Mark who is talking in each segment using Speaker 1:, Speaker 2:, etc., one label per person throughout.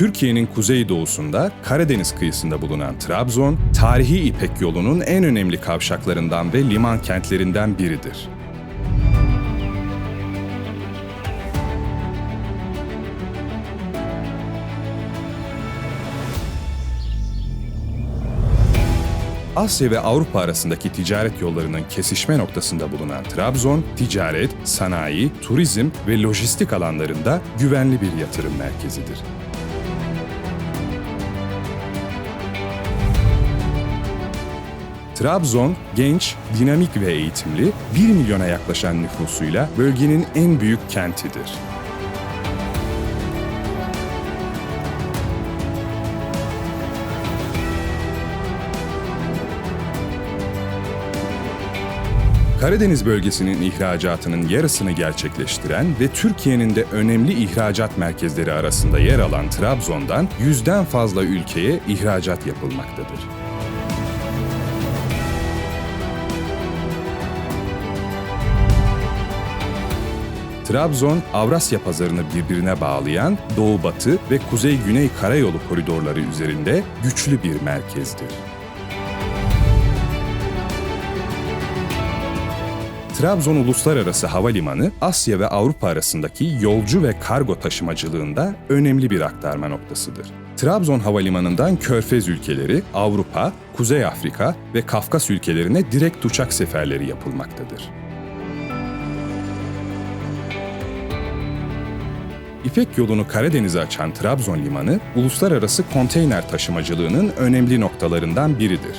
Speaker 1: Türkiye'nin kuzeydoğusunda Karadeniz kıyısında bulunan Trabzon, tarihi İpek yolunun en önemli kavşaklarından ve liman kentlerinden biridir. Asya ve Avrupa arasındaki ticaret yollarının kesişme noktasında bulunan Trabzon, ticaret, sanayi, turizm ve lojistik alanlarında güvenli bir yatırım merkezidir. Trabzon, genç, dinamik ve eğitimli, 1 milyona yaklaşan nüfusuyla bölgenin en büyük kentidir. Karadeniz bölgesinin ihracatının yarısını gerçekleştiren ve Türkiye'nin de önemli ihracat merkezleri arasında yer alan Trabzon'dan yüzden fazla ülkeye ihracat yapılmaktadır. Trabzon, Avrasya pazarını birbirine bağlayan Doğu-Batı ve Kuzey-Güney karayolu koridorları üzerinde güçlü bir merkezdir. Trabzon Uluslararası Havalimanı, Asya ve Avrupa arasındaki yolcu ve kargo taşımacılığında önemli bir aktarma noktasıdır. Trabzon Havalimanı'ndan Körfez ülkeleri, Avrupa, Kuzey Afrika ve Kafkas ülkelerine direkt uçak seferleri yapılmaktadır. İpek yolunu Karadeniz'e açan Trabzon Limanı, uluslararası konteyner taşımacılığının önemli noktalarından biridir.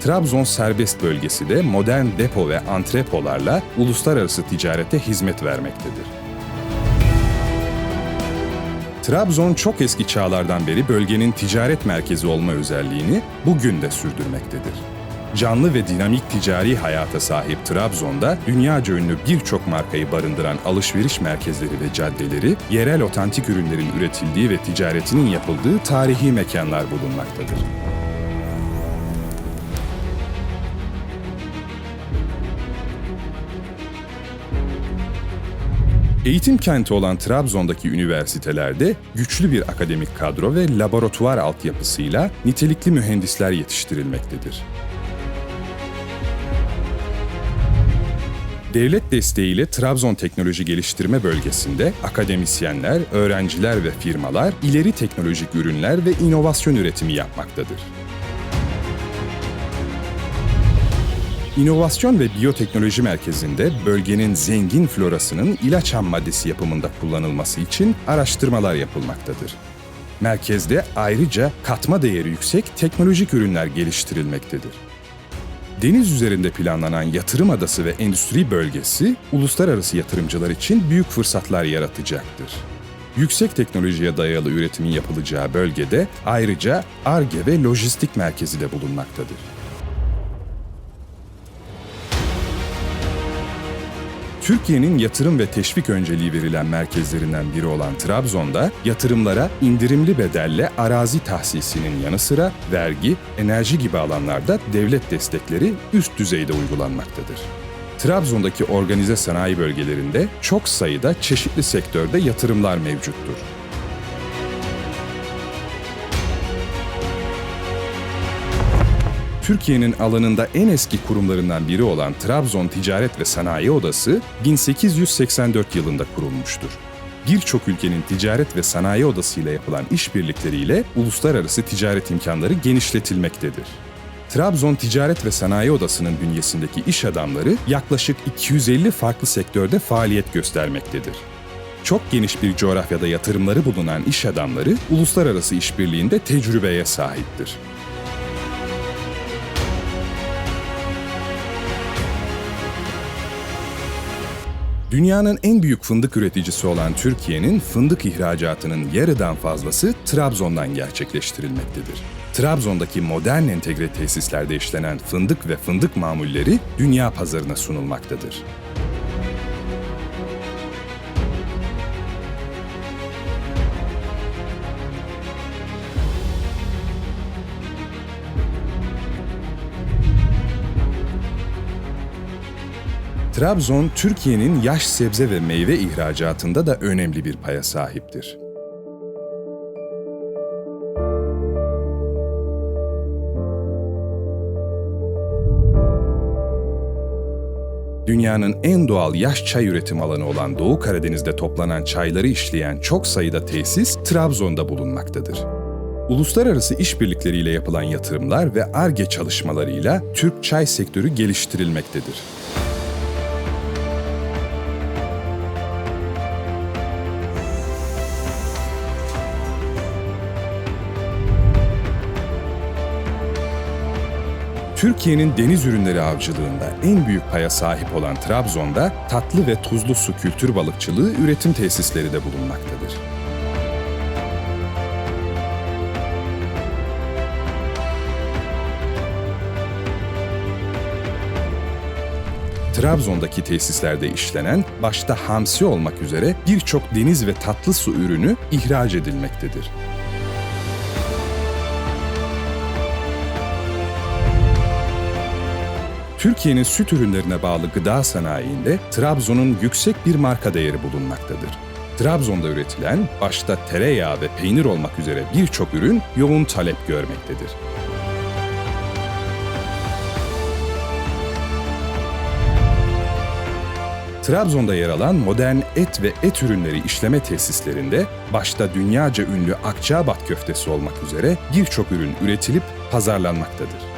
Speaker 1: Trabzon serbest bölgesi de modern depo ve antrepolarla uluslararası ticarete hizmet vermektedir. Trabzon çok eski çağlardan beri bölgenin ticaret merkezi olma özelliğini bugün de sürdürmektedir. Canlı ve dinamik ticari hayata sahip Trabzon'da dünyaca ünlü birçok markayı barındıran alışveriş merkezleri ve caddeleri, yerel otantik ürünlerin üretildiği ve ticaretinin yapıldığı tarihi mekanlar bulunmaktadır. Eğitim kenti olan Trabzon'daki üniversitelerde güçlü bir akademik kadro ve laboratuvar altyapısıyla nitelikli mühendisler yetiştirilmektedir. Devlet desteğiyle Trabzon Teknoloji Geliştirme Bölgesi'nde akademisyenler, öğrenciler ve firmalar ileri teknolojik ürünler ve inovasyon üretimi yapmaktadır. İnovasyon ve Biyoteknoloji Merkezi'nde bölgenin zengin florasının ilaç ham maddesi yapımında kullanılması için araştırmalar yapılmaktadır. Merkezde ayrıca katma değeri yüksek teknolojik ürünler geliştirilmektedir. Deniz üzerinde planlanan yatırım adası ve endüstri bölgesi uluslararası yatırımcılar için büyük fırsatlar yaratacaktır. Yüksek teknolojiye dayalı üretimin yapılacağı bölgede ayrıca ARGE ve lojistik merkezi de bulunmaktadır. Türkiye'nin yatırım ve teşvik önceliği verilen merkezlerinden biri olan Trabzon'da yatırımlara indirimli bedelle arazi tahsisinin yanı sıra vergi, enerji gibi alanlarda devlet destekleri üst düzeyde uygulanmaktadır. Trabzon'daki organize sanayi bölgelerinde çok sayıda çeşitli sektörde yatırımlar mevcuttur. Türkiye'nin alanında en eski kurumlarından biri olan Trabzon Ticaret ve Sanayi Odası 1884 yılında kurulmuştur. Birçok ülkenin ticaret ve sanayi odası ile yapılan işbirlikleriyle uluslararası ticaret imkanları genişletilmektedir. Trabzon Ticaret ve Sanayi Odası'nın bünyesindeki iş adamları yaklaşık 250 farklı sektörde faaliyet göstermektedir. Çok geniş bir coğrafyada yatırımları bulunan iş adamları uluslararası işbirliğinde tecrübeye sahiptir. Dünyanın en büyük fındık üreticisi olan Türkiye'nin fındık ihracatının yarıdan fazlası Trabzon'dan gerçekleştirilmektedir. Trabzon'daki modern entegre tesislerde işlenen fındık ve fındık mamulleri dünya pazarına sunulmaktadır. Trabzon, Türkiye'nin yaş sebze ve meyve ihracatında da önemli bir paya sahiptir. Dünyanın en doğal yaş çay üretim alanı olan Doğu Karadeniz'de toplanan çayları işleyen çok sayıda tesis Trabzon'da bulunmaktadır. Uluslararası işbirlikleriyle yapılan yatırımlar ve ARGE çalışmalarıyla Türk çay sektörü geliştirilmektedir. Türkiye'nin deniz ürünleri avcılığında en büyük paya sahip olan Trabzon'da tatlı ve tuzlu su kültür balıkçılığı üretim tesisleri de bulunmaktadır. Trabzon'daki tesislerde işlenen, başta hamsi olmak üzere birçok deniz ve tatlı su ürünü ihraç edilmektedir. Türkiye'nin süt ürünlerine bağlı gıda sanayiinde Trabzon'un yüksek bir marka değeri bulunmaktadır. Trabzon'da üretilen başta tereyağı ve peynir olmak üzere birçok ürün yoğun talep görmektedir. Trabzon'da yer alan modern et ve et ürünleri işleme tesislerinde başta dünyaca ünlü Akçaabat köftesi olmak üzere birçok ürün üretilip pazarlanmaktadır.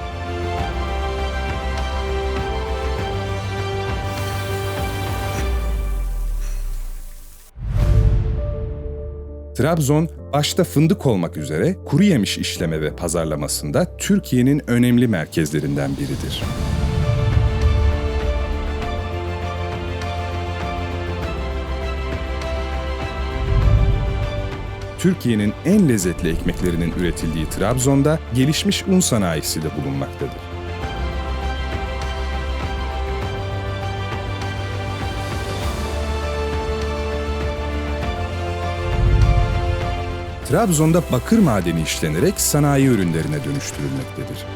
Speaker 1: Trabzon, başta fındık olmak üzere kuru yemiş işleme ve pazarlamasında Türkiye'nin önemli merkezlerinden biridir. Türkiye'nin en lezzetli ekmeklerinin üretildiği Trabzon'da gelişmiş un sanayisi de bulunmaktadır. Trabzon'da bakır madeni işlenerek sanayi ürünlerine dönüştürülmektedir.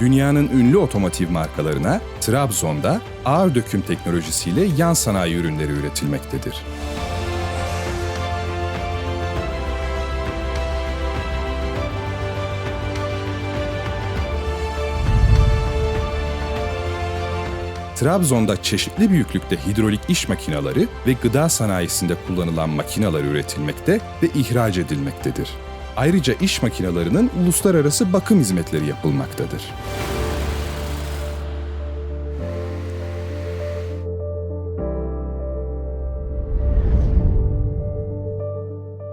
Speaker 1: Dünyanın ünlü otomotiv markalarına Trabzon'da ağır döküm teknolojisiyle yan sanayi ürünleri üretilmektedir. Trabzon'da çeşitli büyüklükte hidrolik iş makineleri ve gıda sanayisinde kullanılan makineler üretilmekte ve ihraç edilmektedir. Ayrıca iş makinelerinin uluslararası bakım hizmetleri yapılmaktadır.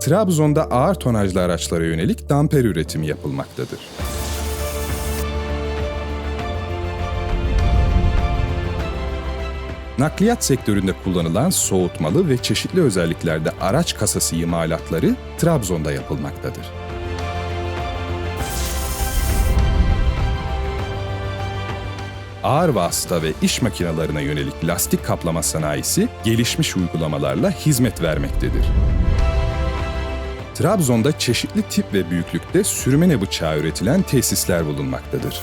Speaker 1: Trabzon'da ağır tonajlı araçlara yönelik damper üretimi yapılmaktadır. Nakliyat sektöründe kullanılan soğutmalı ve çeşitli özelliklerde araç kasası imalatları Trabzon'da yapılmaktadır. Ağır vasıta ve iş makinelerine yönelik lastik kaplama sanayisi gelişmiş uygulamalarla hizmet vermektedir. Trabzon'da çeşitli tip ve büyüklükte sürmene bıçağı üretilen tesisler bulunmaktadır.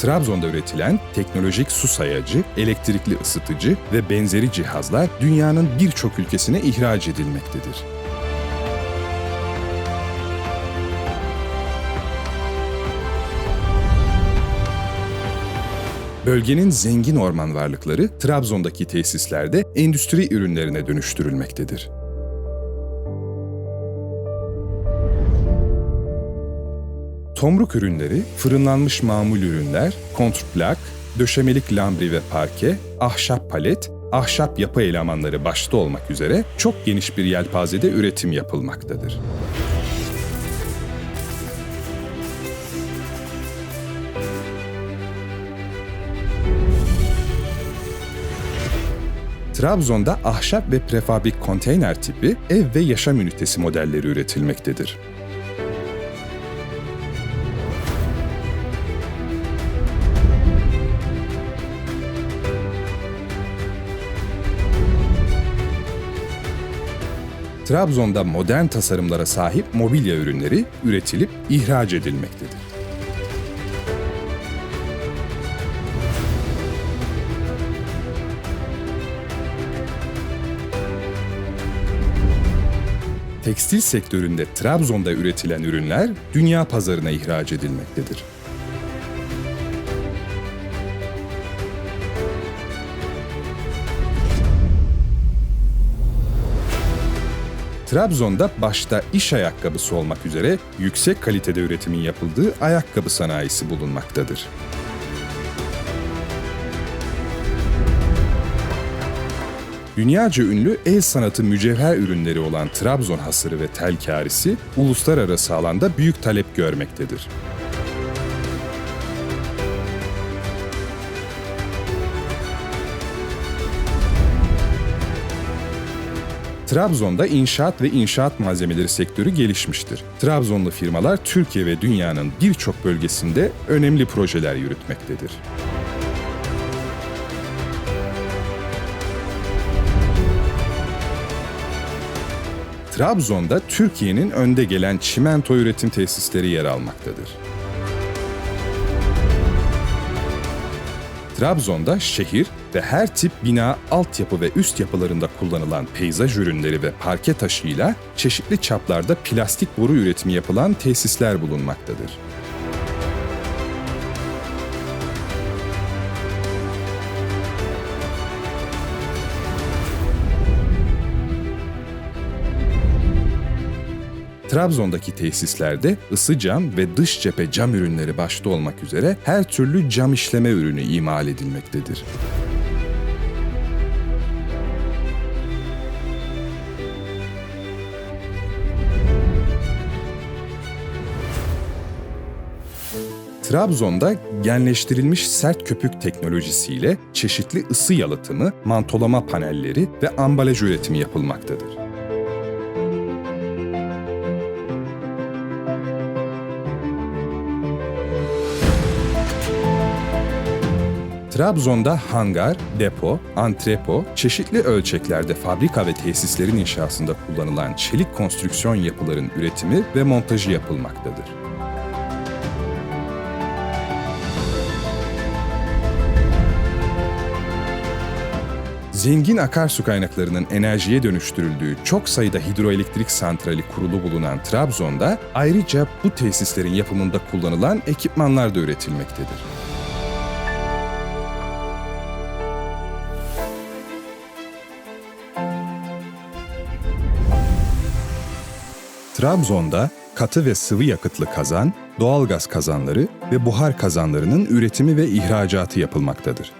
Speaker 1: Trabzon'da üretilen teknolojik su sayacı, elektrikli ısıtıcı ve benzeri cihazlar dünyanın birçok ülkesine ihraç edilmektedir. Bölgenin zengin orman varlıkları Trabzon'daki tesislerde endüstri ürünlerine dönüştürülmektedir. Tomruk ürünleri, fırınlanmış mamul ürünler, kontrplak, döşemelik lambri ve parke, ahşap palet, ahşap yapı elemanları başta olmak üzere çok geniş bir yelpazede üretim yapılmaktadır. Trabzon'da ahşap ve prefabrik konteyner tipi ev ve yaşam ünitesi modelleri üretilmektedir. Trabzon'da modern tasarımlara sahip mobilya ürünleri üretilip ihraç edilmektedir. Tekstil sektöründe Trabzon'da üretilen ürünler dünya pazarına ihraç edilmektedir. Trabzon'da başta iş ayakkabısı olmak üzere yüksek kalitede üretimin yapıldığı ayakkabı sanayisi bulunmaktadır. Dünyaca ünlü el sanatı mücevher ürünleri olan Trabzon hasırı ve telkarisi uluslararası alanda büyük talep görmektedir. Trabzon'da inşaat ve inşaat malzemeleri sektörü gelişmiştir. Trabzonlu firmalar Türkiye ve dünyanın birçok bölgesinde önemli projeler yürütmektedir. Trabzon'da Türkiye'nin önde gelen çimento üretim tesisleri yer almaktadır. Trabzon'da şehir ve her tip bina, altyapı ve üst yapılarında kullanılan peyzaj ürünleri ve parke taşıyla çeşitli çaplarda plastik boru üretimi yapılan tesisler bulunmaktadır. Trabzon'daki tesislerde ısı cam ve dış cephe cam ürünleri başta olmak üzere her türlü cam işleme ürünü imal edilmektedir. Trabzon'da genleştirilmiş sert köpük teknolojisiyle çeşitli ısı yalıtımı, mantolama panelleri ve ambalaj üretimi yapılmaktadır. Trabzon'da hangar, depo, antrepo, çeşitli ölçeklerde fabrika ve tesislerin inşasında kullanılan çelik konstrüksiyon yapıların üretimi ve montajı yapılmaktadır. Zengin akarsu kaynaklarının enerjiye dönüştürüldüğü çok sayıda hidroelektrik santrali kurulu bulunan Trabzon'da ayrıca bu tesislerin yapımında kullanılan ekipmanlar da üretilmektedir. Trabzon'da katı ve sıvı yakıtlı kazan, doğalgaz kazanları ve buhar kazanlarının üretimi ve ihracatı yapılmaktadır.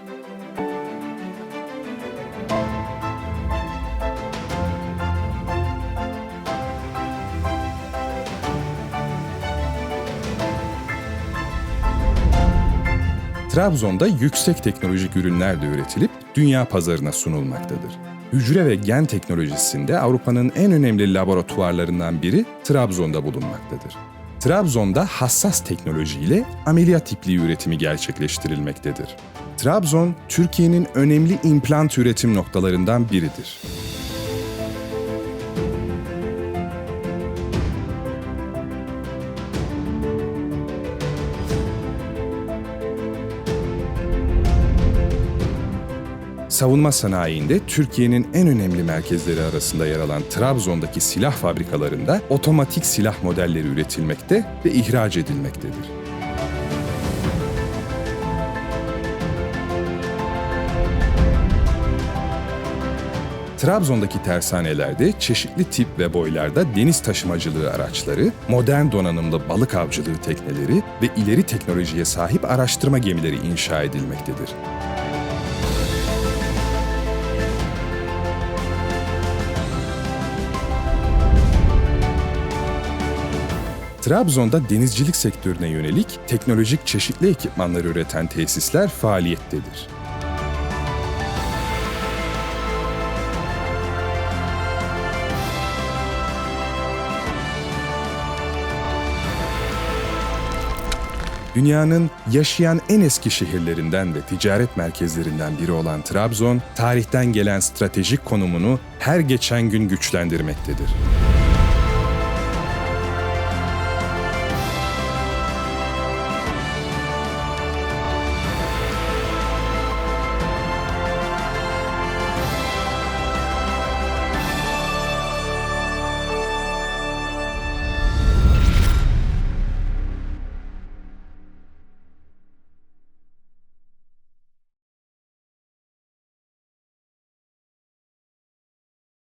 Speaker 1: Trabzon'da yüksek teknolojik ürünler de üretilip dünya pazarına sunulmaktadır. Hücre ve gen teknolojisinde Avrupa'nın en önemli laboratuvarlarından biri Trabzon'da bulunmaktadır. Trabzon'da hassas teknolojiyle ameliyat ipliği üretimi gerçekleştirilmektedir. Trabzon, Türkiye'nin önemli implant üretim noktalarından biridir. Savunma sanayinde Türkiye'nin en önemli merkezleri arasında yer alan Trabzon'daki silah fabrikalarında otomatik silah modelleri üretilmekte ve ihraç edilmektedir. Trabzon'daki tersanelerde çeşitli tip ve boylarda deniz taşımacılığı araçları, modern donanımlı balık avcılığı tekneleri ve ileri teknolojiye sahip araştırma gemileri inşa edilmektedir. Trabzon'da denizcilik sektörüne yönelik teknolojik çeşitli ekipmanları üreten tesisler faaliyettedir. Dünyanın yaşayan en eski şehirlerinden ve ticaret merkezlerinden biri olan Trabzon, tarihten gelen stratejik konumunu her geçen gün güçlendirmektedir.